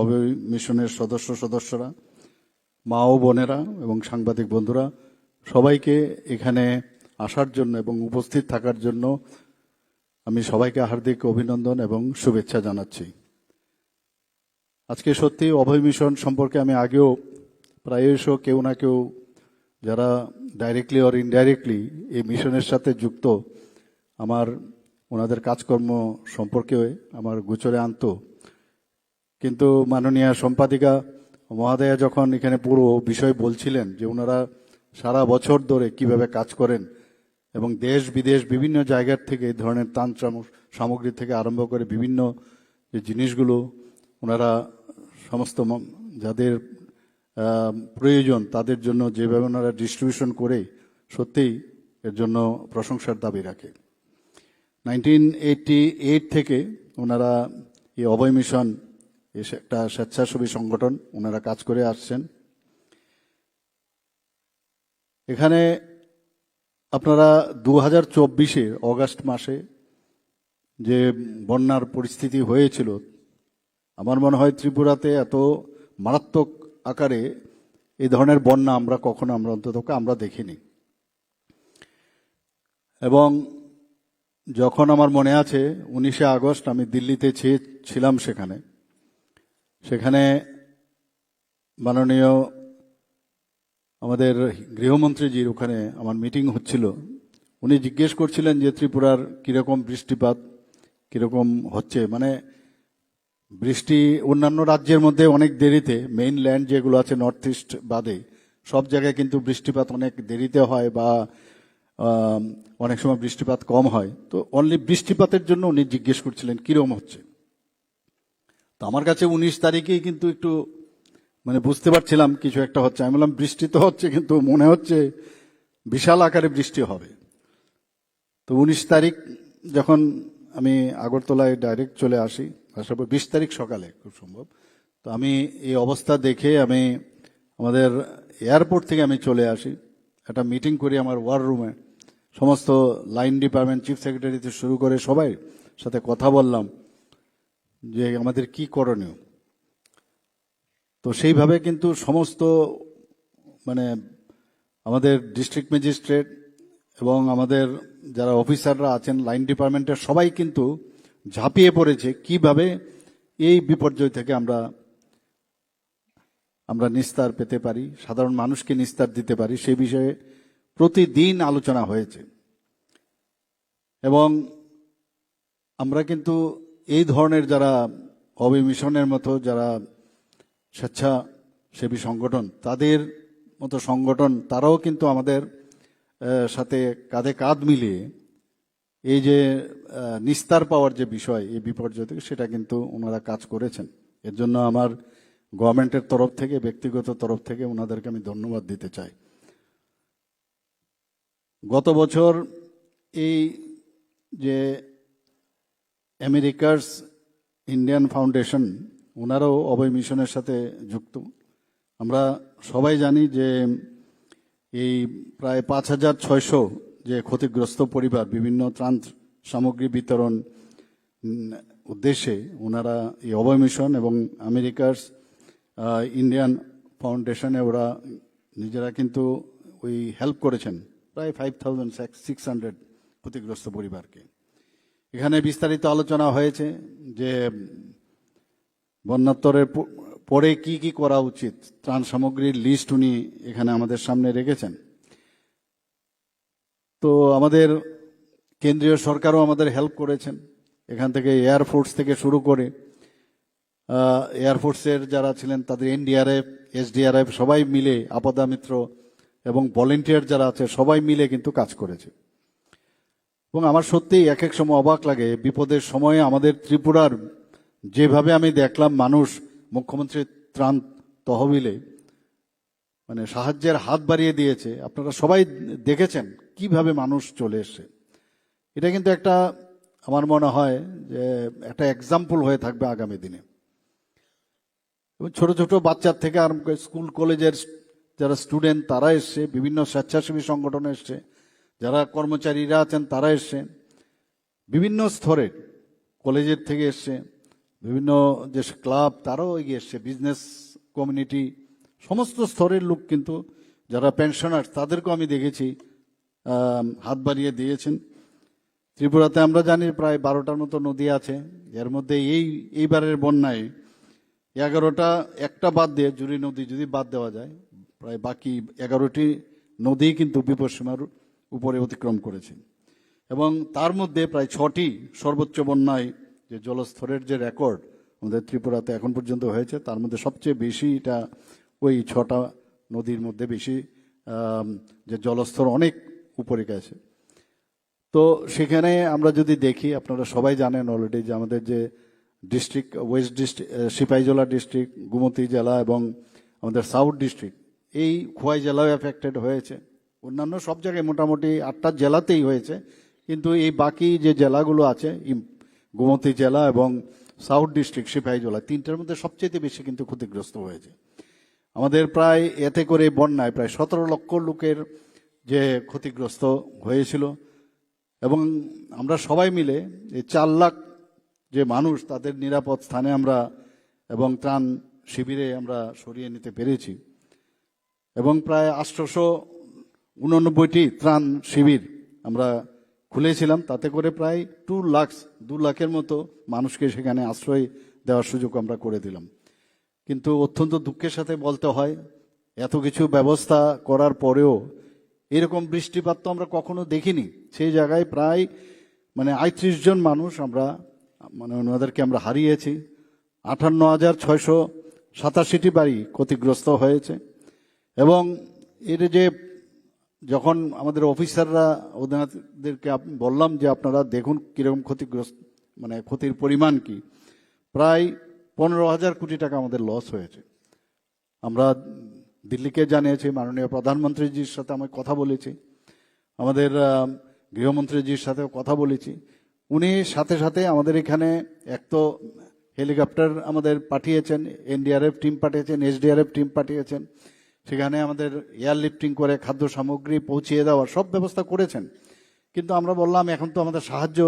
অভয় মিশনের সদস্য সদস্যরা, মা ও বোনেরা এবং সাংবাদিক বন্ধুরা সবাইকে এখানে আসার জন্য এবং উপস্থিত থাকার জন্য আমি সবাইকে হার্দিক অভিনন্দন এবং শুভেচ্ছা জানাচ্ছি। আজকে সত্যি অভয় মিশন সম্পর্কে আমি আগেও প্রায়শ কেউ না কেউ যারা ডাইরেক্টলি অর ইনডাইরেক্টলি এই মিশনের সাথে যুক্ত, আমার ওনাদের কাজকর্ম সম্পর্কে আমার গোচরে আনতো। কিন্তু মাননীয় সম্পাদিকা মহাদয়া যখন এখানে পুরো বিষয় বলছিলেন যে ওনারা সারা বছর ধরে কীভাবে কাজ করেন এবং দেশ, বিদেশ, বিভিন্ন জায়গার থেকে এই ধরনের তান সাম- সামগ্রী থেকে আরম্ভ করে বিভিন্ন যে জিনিসগুলো ওনারা সমস্ত যাদের প্রয়োজন তাদের জন্য যেভাবে ওনারা ডিস্ট্রিবিউশন করে সত্যিই এর জন্য প্রশংসার দাবি রাখে। নাইনটিন এইটি এইট থেকে ওনারা এই অভয় মিশন একটা স্বেচ্ছাসেবী সংগঠন, ওনারা কাজ করে আসছেন। এখানে আপনারা দু হাজার চব্বিশে অগাস্ট মাসে যে বন্যার পরিস্থিতি হয়েছিল, আমার মনে হয় ত্রিপুরাতে এত মারাত্মক আকারে এই ধরনের বন্যা আমরা কখনো আমরা অন্তত আমরা দেখিনি। এবং যখন আমার মনে আছে, উনিশে আগস্ট আমি দিল্লিতে ছিলাম সেখানে সেখানে মাননীয় আমাদের গৃহমন্ত্রীজির ওখানে আমার মিটিং হচ্ছিল। উনি জিজ্ঞেস করছিলেন যে ত্রিপুরার কীরকম বৃষ্টিপাত, কীরকম হচ্ছে। মানে বৃষ্টি অন্যান্য রাজ্যের মধ্যে অনেক দেরিতে মেইন ল্যান্ড যেগুলো আছে নর্থ ইস্ট বাদে, সব জায়গায় কিন্তু বৃষ্টিপাত অনেক দেরিতে হয় বা অনেক সময় বৃষ্টিপাত কম হয়। তো অনলি বৃষ্টিপাতের জন্য উনি জিজ্ঞেস করছিলেন কীরকম হচ্ছে? তো আমার কাছে উনিশ তারিখেই কিন্তু একটু মানে বুঝতে পারছিলাম কিছু একটা হচ্ছে। আমি বললাম, বৃষ্টি তো হচ্ছে, কিন্তু মনে হচ্ছে বিশাল আকারে বৃষ্টি হবে। তো উনিশ তারিখ যখন আমি আগরতলায় ডাইরেক্ট চলে আসি, আসার পর বিশ তারিখ সকালে, খুব সম্ভব। তো আমি এই অবস্থা দেখে আমি আমাদের এয়ারপোর্ট থেকে আমি চলে আসি। একটা মিটিং করি আমার ওয়ার রুমে সমস্ত লাইন ডিপার্টমেন্ট চিফ সেক্রেটারি থেকে শুরু করে সবাই সাথে কথা বললাম। যে আমাদের কি করণীয়। তো সেইভাবে কিন্তু সমস্ত মানে আমাদের ডিস্ট্রিক্ট ম্যাজিস্ট্রেট এবং আমাদের যারা অফিসাররা আছেন লাইন ডিপার্টমেন্টের সবাই কিন্তু ঝাঁপিয়ে পড়েছে কীভাবে এই বিপর্যয় থেকে আমরা আমরা নিস্তার পেতে পারি, সাধারণ মানুষকে নিস্তার দিতে পারি, সেই বিষয়ে প্রতিদিন আলোচনা হয়েছে। এবং আমরা কিন্তু এই ধরনের যারা অবিমিশনের মতো যারা স্বেচ্ছাসেবী সংগঠন, তাদের মতো সংগঠন, তারাও কিন্তু আমাদের সাথে কাঁধে কাঁধ মিলিয়ে এই যে নিস্তার পাওয়ার যে বিষয়, এই বিপর্যয় থেকে সেটা কিন্তু ওনারা কাজ করেছেন। এর জন্য আমার গভর্নমেন্টের তরফ থেকে, ব্যক্তিগত তরফ থেকে ওনাদেরকে আমি ধন্যবাদ দিতে চাই। গত বছর এই যে আমেরিকার্স ইন্ডিয়ান ফাউন্ডেশন, ওনারাও অভয় মিশনের সাথে যুক্ত। আমরা সবাই জানি যে এই প্রায় পাঁচ হাজার ছয়শো যে ক্ষতিগ্রস্ত পরিবার, বিভিন্ন ত্রাণ সামগ্রী বিতরণ উদ্দেশ্যে ওনারা এই অভয় মিশন এবং আমেরিকার ইন্ডিয়ান ফাউন্ডেশনে ওরা নিজেরা কিন্তু ওই হেল্প করেছেন। প্রায় ফাইভ থাউজেন্ড সিক্স হান্ড্রেড ক্ষতিগ্রস্ত পরিবারকে। এখানে বিস্তারিত আলোচনা হয়েছে যে বন্যাত্তরের পরে কি কি করা উচিত, ত্রাণ সামগ্রীর লিস্ট উনি এখানে আমাদের সামনে রেখেছেন। তো আমাদের কেন্দ্রীয় সরকারও আমাদের হেল্প করেছেন, এখান থেকে এয়ারফোর্স থেকে শুরু করে এয়ারফোর্সের যারা ছিলেন তাদের এনডিআরএফ এসডিআরএফ সবাই মিলে, আপদা মিত্র এবং ভলেন্টিয়ার যারা আছে সবাই মিলে কিন্তু কাজ করেছে। এবং আমার সত্যিই এক এক সময় অবাক লাগে, বিপদের সময়ে আমাদের ত্রিপুরার যেভাবে আমি দেখলাম মানুষ মুখ্যমন্ত্রীর ত্রাণ তহবিলে মানে সাহায্যের হাত বাড়িয়ে দিয়েছে, আপনারা সবাই দেখেছেন কীভাবে মানুষ চলে এসছে। এটা কিন্তু একটা, আমার মনে হয় যে একটা এক্সাম্পল হয়ে থাকবে আগামী দিনে। এবং ছোট ছোট বাচ্চার থেকে করে স্কুল, কলেজের যারা স্টুডেন্ট তারা এসছে, বিভিন্ন স্বেচ্ছাসেবী সংগঠন এসছে। যারা কর্মচারীরা আছেন, তারা এসছে বিভিন্ন স্তরে কলেজের থেকে এসছে বিভিন্ন যে ক্লাব, তারাও এগিয়ে এসছে বিজনেস কমিউনিটি সমস্ত স্তরের লোক কিন্তু যারা পেনশনার তাদেরকেও আমি দেখেছি হাত বাড়িয়ে দিয়েছেন। ত্রিপুরাতে আমরা জানি প্রায় বারোটার মতো নদী আছে, এর মধ্যে এই, এইবারের বন্যায় এগারোটা, একটা বাদ দিয়ে জুড়ি নদী যদি বাদ দেওয়া যায়, প্রায় বাকি এগারোটি নদী কিন্তু বিপদসীমার উপরে অতিক্রম করেছে। এবং তার মধ্যে প্রায় ছটি সর্বোচ্চ বন্যায় যে জলস্তরের যে রেকর্ড আমাদের ত্রিপুরাতে এখন পর্যন্ত হয়েছে, তার মধ্যে সবচেয়ে বেশি এটা ওই ছটা নদীর মধ্যে বেশি যে জলস্তর অনেক উপরে গেছে। তো সেখানে আমরা যদি দেখি, আপনারা সবাই জানেন অলরেডি যে আমাদের যে district west district Sipahijala district Gomati জেলা এবং আমাদের সাউথ ডিস্ট্রিক্ট এই খোয়াই জেলাও অ্যাফেক্টেড হয়েছে। অন্যান্য সব জায়গায় মোটামুটি আটটা জেলাতেই হয়েছে, কিন্তু এই বাকি যে জেলাগুলো আছে গোমতী জেলা এবং সাউথ ডিস্ট্রিক্ট সিপাহীজলা তিনটার মধ্যে সবচেয়ে বেশি কিন্তু ক্ষতিগ্রস্ত হয়েছে। আমাদের প্রায় এতে করে বন্যায় প্রায় সতেরো লক্ষ লোকের যে ক্ষতিগ্রস্ত হয়েছিল এবং আমরা সবাই মিলে এই চার লাখ যে মানুষ তাদের নিরাপদ স্থানে আমরা এবং ত্রাণ শিবিরে আমরা সরিয়ে নিতে পেরেছি। এবং প্রায় আটশোশো উননব্বইটি ত্রাণ শিবির আমরা খুলেছিলাম, তাতে করে প্রায় টু লাখ দু লাখের মতো মানুষকে সেখানে আশ্রয় দেওয়ার সুযোগ আমরা করে দিলাম। কিন্তু অত্যন্ত দুঃখের সাথে বলতে হয়, এত কিছু ব্যবস্থা করার পরেও এরকম বৃষ্টিপাত তো আমরা কখনো দেখিনি। সেই জায়গায় প্রায় মানে আটত্রিশ জন মানুষ আমরা মানে ওনাদেরকে আমরা হারিয়েছি। আটান্ন হাজার ছয়শো সাতাশিটি বাড়ি ক্ষতিগ্রস্ত হয়েছে। এবং এর যে যখন আমাদের অফিসাররা ওদেরকে বললাম যে আপনারা দেখুন কীরকম ক্ষতিগ্রস্ত মানে ক্ষতির পরিমাণ কি, প্রায় পনেরো হাজার কোটি টাকা আমাদের লস হয়েছে। আমরা দিল্লিকে জানিয়েছি, মাননীয় প্রধানমন্ত্রীজির সাথে আমি কথা বলেছি, আমাদের গৃহমন্ত্রীজির সাথেও কথা বলেছি। উনি সাথে সাথে আমাদের এখানে এক তো হেলিকপ্টার আমাদের পাঠিয়েছেন, এনডিআরএফ টিম পাঠিয়েছেন, এসডিআরএফ টিম পাঠিয়েছেন। সেখানে আমাদের এয়ার লিফটিং করে খাদ্য সামগ্রী পৌঁছিয়ে দেওয়ার সব ব্যবস্থা করেছেন। কিন্তু আমরা বললাম, এখন তো আমাদের সাহায্য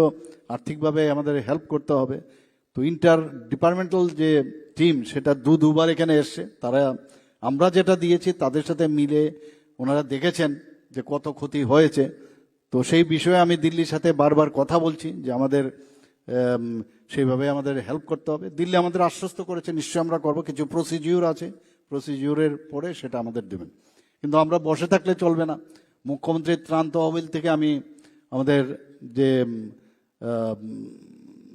আর্থিকভাবে আমাদের হেল্প করতে হবে। তো ইন্টার ডিপার্টমেন্টাল যে টিম সেটা দু দুবার এখানে এসছে। তারা, আমরা যেটা দিয়েছি তাদের সাথে মিলে ওনারা দেখেছেন যে কত ক্ষতি হয়েছে। তো সেই বিষয়ে আমি দিল্লির সাথে বারবার কথা বলছি যে আমাদের সেইভাবে আমাদের হেল্প করতে হবে। দিল্লি আমাদের আশ্বস্ত করেছে নিশ্চয়ই আমরা করব। কিছু প্রসিজিওর আছে। প্রসিজিওরের পরে সেটা আমাদের দেবেন। কিন্তু আমরা বসে থাকলে চলবে না। মুখ্যমন্ত্রীর ত্রাণ তহবিল থেকে আমি আমাদের যে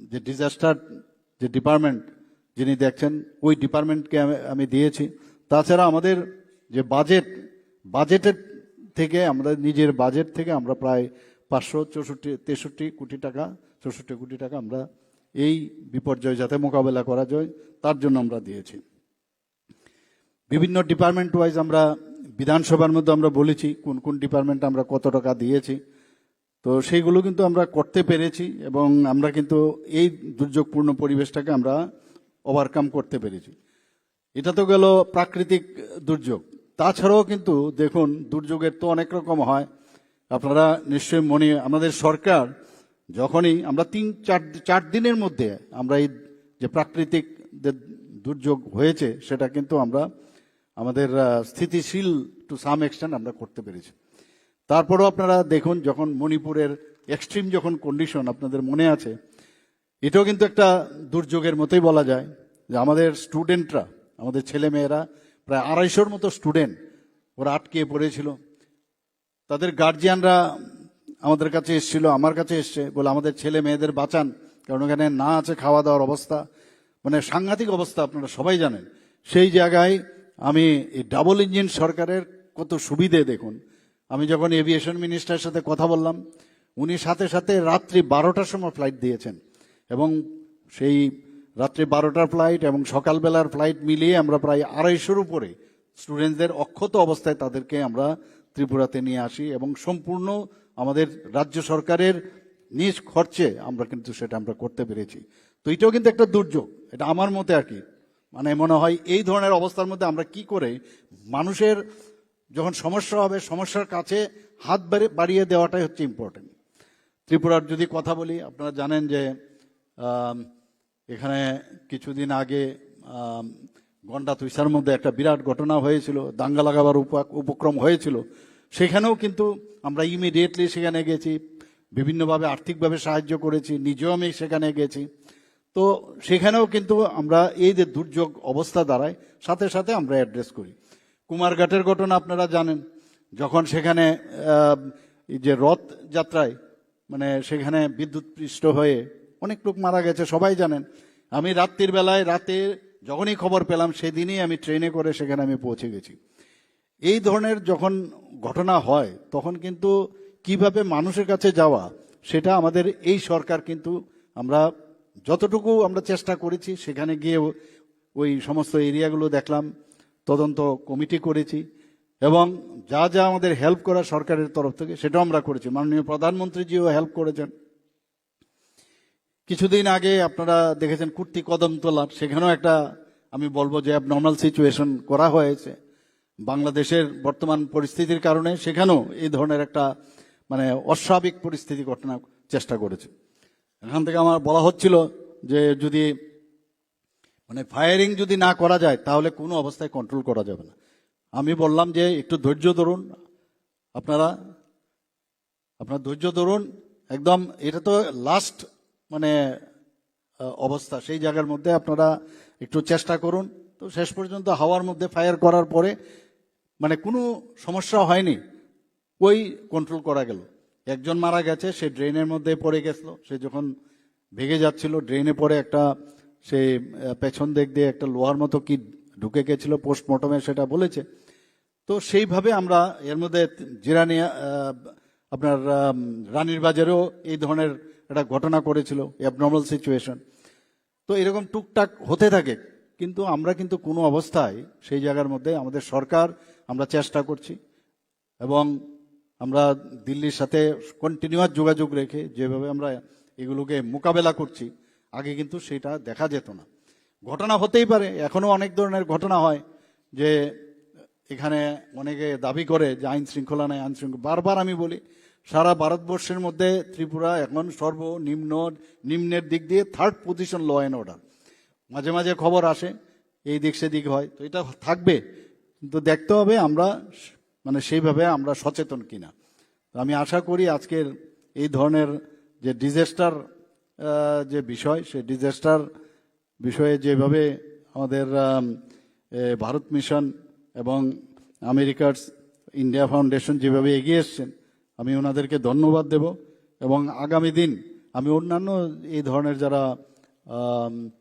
যে ডিজাস্টার যে ডিপার্টমেন্ট যিনি দেখছেন, ওই ডিপার্টমেন্টকে আমি- আমি দিয়েছি। তাছাড়া আমাদের যে বাজেট বাজেটের থেকে আমরা, নিজের বাজেট থেকে আমরা প্রায় পাঁচশো চৌষট্টি, তেষট্টি কোটি টাকা, চৌষট্টি কোটি টাকা আমরা এই বিপর্যয় যাতে মোকাবেলা করা যায়, তার জন্য আমরা দিয়েছি। বিভিন্ন ডিপার্টমেন্ট ওয়াইজ আমরা বিধানসভার মধ্যে আমরা বলেছি কোন কোন ডিপার্টমেন্ট আমরা কত টাকা দিয়েছি। তো সেইগুলো কিন্তু আমরা করতে পেরেছি এবং আমরা কিন্তু এই দুর্যোগপূর্ণ পরিবেশটাকে আমরা ওভারকাম করতে পেরেছি। এটা তো গেল প্রাকৃতিক দুর্যোগ। তাছাড়াও কিন্তু দেখুন, দুর্যোগের তো অনেক রকম হয়। আপনারা নিশ্চয়ই মনে, আমাদের সরকার যখনই আমরা তিন, চার চার দিনের মধ্যে আমরা এই যে প্রাকৃতিক যে দুর্যোগ হয়েছে, সেটা কিন্তু আমরা আমাদের স্থিতিশীল টু সাম এক্সটেন্ট আমরা করতে পেরেছি। তারপরেও আপনারা দেখুন যখন মণিপুরের এক্সট্রিম যখন কন্ডিশন আপনাদের মনে আছে, এটাও কিন্তু একটা দুর্যোগের মতোই বলা যায় যে আমাদের স্টুডেন্টরা আমাদের ছেলে মেয়েরা প্রায় আড়াইশোর মতো স্টুডেন্ট ওরা আটকে পড়েছিল। তাদের গার্জিয়ানরা আমাদের কাছে এসেছিল, আমার কাছে এসছে, বলে আমাদের ছেলে মেয়েদের বাঁচান, কারণ ওখানে না আছে খাওয়া দাওয়ার অবস্থা। মানে সাংঘাতিক অবস্থা আপনারা সবাই জানেন। সেই জায়গায় আমি এই ডাবল ইঞ্জিন সরকারের কত সুবিধে দেখুন। আমি যখন এভিয়েশন মিনিস্টারের সাথে কথা বললাম, উনি সাথে সাথে রাত্রি বারোটার সময় ফ্লাইট দিয়েছেন এবং সেই রাত্রি বারোটার ফ্লাইট এবং সকালবেলার ফ্লাইট মিলিয়ে আমরা প্রায় আড়াইশোর উপরে স্টুডেন্টদের অক্ষত অবস্থায় তাদেরকে আমরা ত্রিপুরাতে নিয়ে আসি এবং সম্পূর্ণ আমাদের রাজ্য সরকারের নিজ খরচে আমরা কিন্তু সেটা আমরা করতে পেরেছি। তো এটাও কিন্তু একটা দুর্যোগ। এটা আমার মতে আর কি। মানে মনে হয় এই ধরনের অবস্থার মধ্যে আমরা কি করে মানুষের যখন সমস্যা হবে, সমস্যার কাছে হাত বাড়ি- বাড়িয়ে দেওয়াটাই হচ্ছে ইম্পর্টেন্ট ত্রিপুরার যদি কথা বলি, আপনারা জানেন যে এখানে কিছুদিন আগে গন্ডা তুইসার মধ্যে একটা বিরাট ঘটনা হয়েছিল, দাঙ্গা লাগাবার উপ- উপক্রম হয়েছিল। সেখানেও কিন্তু আমরা ইমিডিয়েটলি সেখানে গেছি, বিভিন্নভাবে আর্থিকভাবে সাহায্য করেছি, নিজেও আমি সেখানে গেছি। তো সেখানেও কিন্তু আমরা এই যে দুর্যোগ অবস্থা দাঁড়ায়, সাথে সাথে আমরা অ্যাড্রেস করি। কুমারঘাটের ঘটনা আপনারা জানেন, যখন সেখানে যে রথ যাত্রায় মানে সেখানে বিদ্যুৎ পৃষ্ঠ হয়ে অনেক লোক মারা গেছে, সবাই জানেন। আমি রাত্রির বেলায়, রাতে যখনই খবর পেলাম, সেদিনই আমি ট্রেনে করে সেখানে আমি পৌঁছে গেছি। এই ধরনের যখন ঘটনা হয়, তখন কিন্তু কীভাবে মানুষের কাছে যাওয়া, সেটা আমাদের এই সরকার কিন্তু আমরা যতটুকু আমরা চেষ্টা করেছি, সেখানে গিয়ে ওই সমস্ত এরিয়াগুলো দেখলাম, তদন্ত কমিটি করেছি, এবং যা যা আমাদের হেল্প করা সরকারের তরফ থেকে, সেটাও আমরা করেছি। মাননীয় প্রধানমন্ত্রীজিও হেল্প করেছেন। কিছুদিন আগে আপনারা দেখেছেন কুর্তি কদম তোলার, সেখানেও একটা, আমি বলব যে নর্মাল সিচুয়েশন করা হয়েছে। বাংলাদেশের বর্তমান পরিস্থিতির কারণে সেখানেও এই ধরনের একটা মানে অস্বাভাবিক পরিস্থিতি ঘটনা চেষ্টা করেছে। এখান থেকে আমার বলা হচ্ছিল যে যদি মানে ফায়ারিং যদি না করা যায়, তাহলে কোনো অবস্থায় কন্ট্রোল করা যাবে না। আমি বললাম যে একটু ধৈর্য ধরুন আপনারা। আপনার ধৈর্য ধরুন, একদম এটা তো লাস্ট মানে অবস্থা। সেই জায়গার মধ্যে আপনারা একটু চেষ্টা করুন। তো শেষ পর্যন্ত হাওয়ার মধ্যে ফায়ার করার পরে মানে কোনো সমস্যা হয়নি, ওই কন্ট্রোল করা গেল। একজন মারা গেছে, সে ড্রেনের মধ্যে পড়ে গেছিল। সে যখন ভেঙে যাচ্ছিল, ড্রেনে পড়ে একটা, সে পেছন দিক দিয়ে একটা লোহার মতো কি ঢুকে গেছিল, পোস্টমর্টমে সেটা বলেছে। তো সেইভাবে আমরা এর মধ্যে জিরানি আপনার রানীর বাজারেও এই ধরনের একটা ঘটনা করেছিল অ্যাবনর্মাল সিচুয়েশন তো এরকম টুকটাক হতে থাকে, কিন্তু আমরা কিন্তু কোনো অবস্থায় সেই জায়গার মধ্যে আমাদের সরকার আমরা চেষ্টা করছি, এবং আমরা দিল্লির সাথে কন্টিনিউয়াস যোগাযোগ রেখে যেভাবে আমরা এগুলোকে মোকাবেলা করছি, আগে কিন্তু সেটা দেখা যেত না। ঘটনা হতেই পারে এখনও অনেক ধরনের ঘটনা হয় যে এখানে অনেকে দাবি করে যে আইন শৃঙ্খলা নাই, আইন শৃঙ্খলা বারবার আমি বলি, সারা ভারতবর্ষের মধ্যে ত্রিপুরা এখন সর্বনিম্ন নিম্নের দিক দিয়ে third position law and order মাঝে মাঝে খবর আসে, এই দিক সেদিক হয়, তো এটা থাকবে। কিন্তু দেখতে হবে আমরা মানে সেইভাবে আমরা সচেতন কিনা। আমি আশা করি আজকের এই ধরনের যে ডিজাস্টার যে বিষয়, সেই ডিজাস্টার বিষয়ে যেভাবে আমাদের ভারত মিশন এবং আমেরিকার ইন্ডিয়া ফাউন্ডেশন যেভাবে এগিয়ে এসছেন, আমি ওনাদেরকে ধন্যবাদ দেব এবং আগামী দিন আমি অন্যান্য এই ধরনের যারা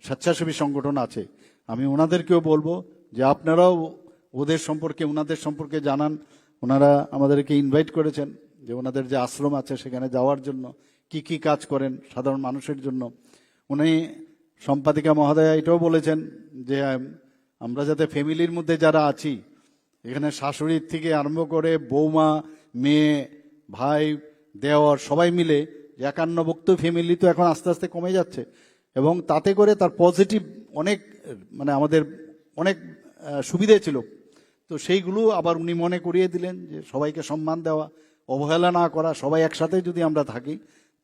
স্বেচ্ছাসেবী সংগঠন আছে, আমি ওনাদেরকেও বলব যে আপনারাও ওদের সম্পর্কে ওনাদের সম্পর্কে জানান। ওনারা আমাদেরকে ইনভাইট করেছেন যে ওনাদের যে আশ্রম আছে সেখানে যাওয়ার জন্য, কি কি কাজ করেন সাধারণ মানুষের জন্য। উনি সম্পাদিকা মহোদয়া এটাও বলেছেন যে, আমরা যাতে ফ্যামিলির মধ্যে যারা আছি, এখানে শাশুড়ির থেকে আরম্ভ করে বৌমা, মেয়ে, ভাই, দেওয়ার সবাই মিলে একান্নভুক্ত ফ্যামিলি তো এখন আস্তে আস্তে কমে যাচ্ছে। এবং তাতে করে তার পজিটিভ অনেক মানে আমাদের অনেক সুবিধে ছিল। তো সেইগুলো আবার উনি মনে করিয়ে দিলেন যে সবাইকে সম্মান দেওয়া, অবহেলা না করা, সবাই একসাথে যদি আমরা থাকি,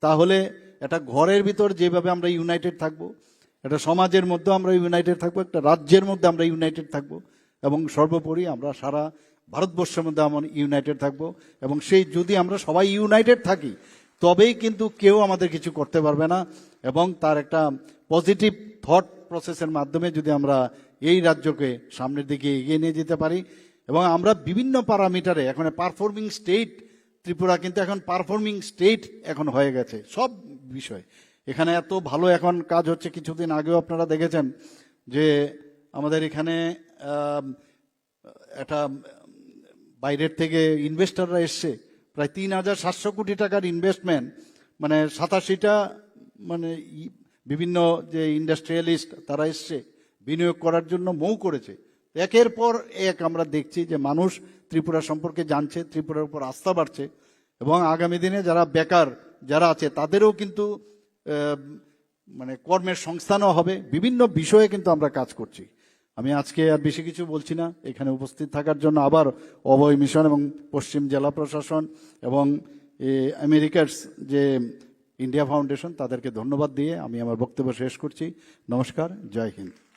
তাহলে একটা ঘরের ভিতর যেভাবে আমরা ইউনাইটেড থাকব, একটা সমাজের মধ্যে আমরা ইউনাইটেড থাকব, একটা রাজ্যের মধ্যে আমরা ইউনাইটেড থাকব, এবং সর্বোপরি আমরা সারা ভারতবর্ষের মধ্যে আমরা ইউনাইটেড থাকব, এবং সেই যদি আমরা সবাই ইউনাইটেড থাকি, তবেই কিন্তু কেউ আমাদের কিছু করতে পারবে না, এবং তার একটা পজিটিভ থট প্রসেসের মাধ্যমে যদি আমরা এই রাজ্যকে সামনের দিকে এগিয়ে নিয়ে যেতে পারি, এবং আমরা বিভিন্ন প্যারামিটারে এখন পারফর্মিং স্টেট ত্রিপুরা কিন্তু এখন পারফর্মিং স্টেট এখন হয়ে গেছে, সব বিষয়। এখানে এত ভালো এখন কাজ হচ্ছে, কিছুদিন আগেও আপনারা দেখেছেন যে আমাদের এখানে একটা বাইরের থেকে ইনভেস্টররা এসছে, প্রায় তিন হাজার সাতশো কোটি টাকার ইনভেস্টমেন্ট মানে সাতাশিটা মানে বিভিন্ন যে ইন্ডাস্ট্রিয়ালিস্ট তারা এসছে, বিনিয়োগ করার জন্য মৌ করেছে। একের পর এক আমরা দেখছি যে মানুষ ত্রিপুরা সম্পর্কে জানছে, ত্রিপুরার উপর আস্থা বাড়ছে এবং আগামী দিনে যারা বেকার, যারা আছে তাদেরও কিন্তু মানে কর্মের সংস্থানও হবে। বিভিন্ন বিষয়ে কিন্তু আমরা কাজ করছি। আমি আজকে আর বেশি কিছু বলছি না। এখানে উপস্থিত থাকার জন্য আবার অভয় মিশন এবং পশ্চিম জেলা প্রশাসন এবং আমেরিকার যে ইন্ডিয়া ফাউন্ডেশন তাদেরকে ধন্যবাদ দিয়ে আমি আমার বক্তব্য শেষ করছি। নমস্কার জয় হিন্দ।